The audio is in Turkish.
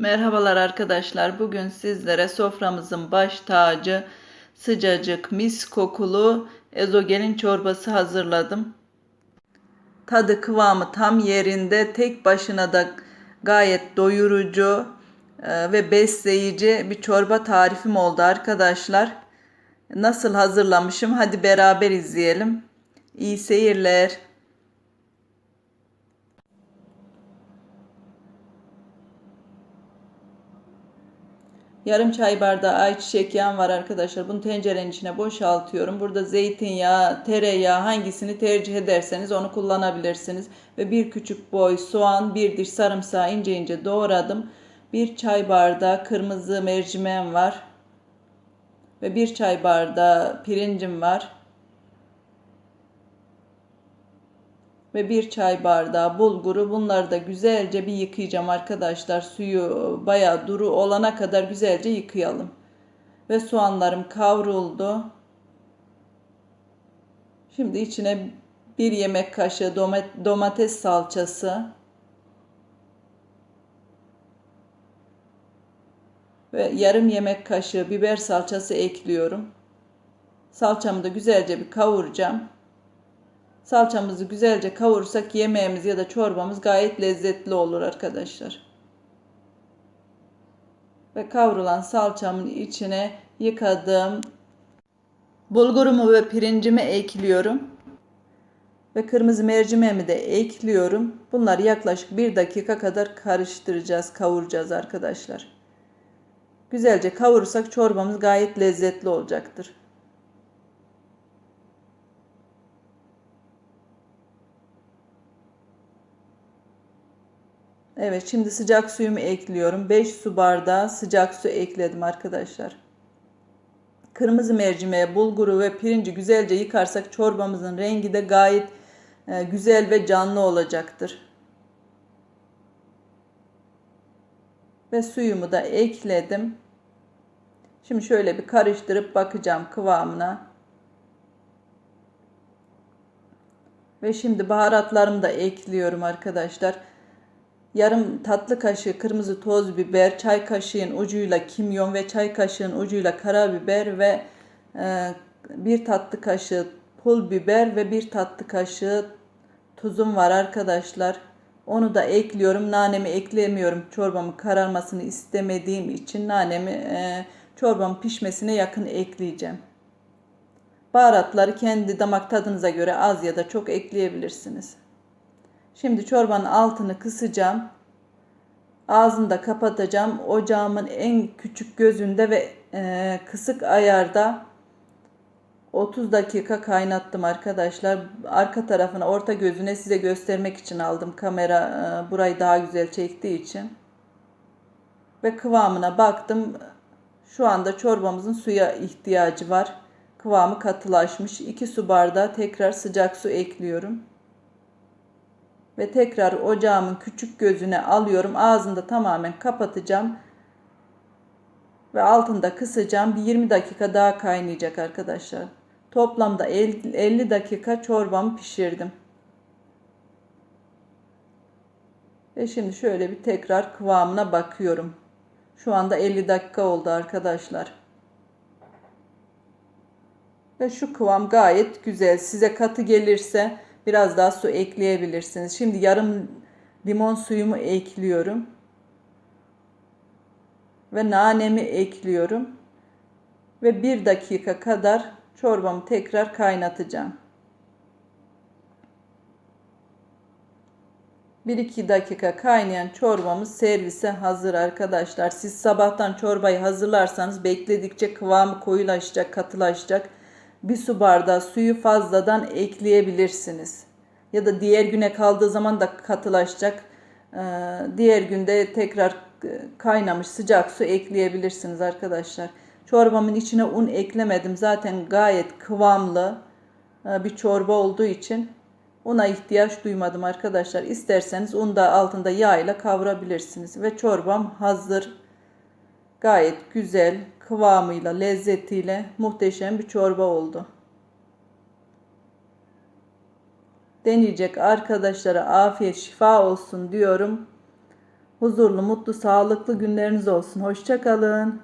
Merhabalar arkadaşlar. Bugün sizlere soframızın baş tacı sıcacık mis kokulu ezogelin çorbası hazırladım. Tadı kıvamı tam yerinde tek başına da gayet doyurucu e, ve besleyici bir çorba tarifim oldu arkadaşlar. Nasıl hazırlamışım? Hadi beraber izleyelim. İyi seyirler. Yarım çay bardağı ayçiçek yağım var arkadaşlar. Bunu tencerenin içine boşaltıyorum. Burada zeytinyağı, tereyağı hangisini tercih ederseniz onu kullanabilirsiniz. Ve bir küçük boy soğan, bir diş sarımsağı ince ince doğradım. Bir çay bardağı kırmızı mercimeğim var. Ve bir çay bardağı pirincim var. Ve bir çay bardağı bulguru. Bunları da güzelce bir yıkayacağım arkadaşlar. Suyu bayağı duru olana kadar güzelce yıkayalım. Ve soğanlarım kavruldu. Şimdi içine bir yemek kaşığı domates salçası ve yarım yemek kaşığı biber salçası ekliyorum. Salçamı da güzelce bir kavuracağım. Salçamızı güzelce kavurursak yemeğimiz ya da çorbamız gayet lezzetli olur arkadaşlar. Ve kavrulan salçamın içine yıkadığım bulgurumu ve pirincimi ekliyorum. Ve kırmızı mercimeğimi de ekliyorum. Bunları yaklaşık bir dakika kadar karıştıracağız, kavuracağız arkadaşlar. Güzelce kavurursak çorbamız gayet lezzetli olacaktır. Evet şimdi sıcak suyumu ekliyorum. 5 su bardağı sıcak su ekledim arkadaşlar. Kırmızı mercimeğe, bulguru ve pirinci güzelce yıkarsak çorbamızın rengi de gayet e, güzel ve canlı olacaktır. Ve suyumu da ekledim. Şimdi şöyle bir karıştırıp bakacağım kıvamına. Ve şimdi baharatlarımı da ekliyorum arkadaşlar yarım tatlı kaşığı kırmızı toz biber, çay kaşığın ucuyla kimyon ve çay kaşığın ucuyla karabiber ve e, bir tatlı kaşığı pul biber ve bir tatlı kaşığı tuzum var arkadaşlar. Onu da ekliyorum. Nanemi eklemiyorum. Çorbamın kararmasını istemediğim için nanemi e, çorbamın pişmesine yakın ekleyeceğim. Baharatları kendi damak tadınıza göre az ya da çok ekleyebilirsiniz. Şimdi çorbanın altını kısacağım. Ağzını da kapatacağım. Ocağımın en küçük gözünde ve e, kısık ayarda 30 dakika kaynattım arkadaşlar. Arka tarafına orta gözüne size göstermek için aldım. Kamera e, burayı daha güzel çektiği için. Ve kıvamına baktım. Şu anda çorbamızın suya ihtiyacı var. Kıvamı katılaşmış. 2 su bardağı tekrar sıcak su ekliyorum ve tekrar ocağımın küçük gözüne alıyorum. Ağzını da tamamen kapatacağım. Ve altında kısacağım. Bir 20 dakika daha kaynayacak arkadaşlar. Toplamda 50 dakika çorbamı pişirdim. Ve şimdi şöyle bir tekrar kıvamına bakıyorum. Şu anda 50 dakika oldu arkadaşlar. Ve şu kıvam gayet güzel. Size katı gelirse Biraz daha su ekleyebilirsiniz. Şimdi yarım limon suyumu ekliyorum. Ve nanemi ekliyorum. Ve bir dakika kadar çorbamı tekrar kaynatacağım. 1-2 dakika kaynayan çorbamız servise hazır arkadaşlar. Siz sabahtan çorbayı hazırlarsanız bekledikçe kıvamı koyulaşacak, katılaşacak bir su bardağı suyu fazladan ekleyebilirsiniz. Ya da diğer güne kaldığı zaman da katılaşacak. Ee, diğer günde tekrar e, kaynamış sıcak su ekleyebilirsiniz arkadaşlar. Çorbamın içine un eklemedim. Zaten gayet kıvamlı e, bir çorba olduğu için una ihtiyaç duymadım arkadaşlar. İsterseniz un da altında yağ ile kavurabilirsiniz. Ve çorbam hazır. Gayet güzel, kıvamıyla, lezzetiyle muhteşem bir çorba oldu. Deneyecek arkadaşlara afiyet şifa olsun diyorum. Huzurlu, mutlu, sağlıklı günleriniz olsun. Hoşça kalın.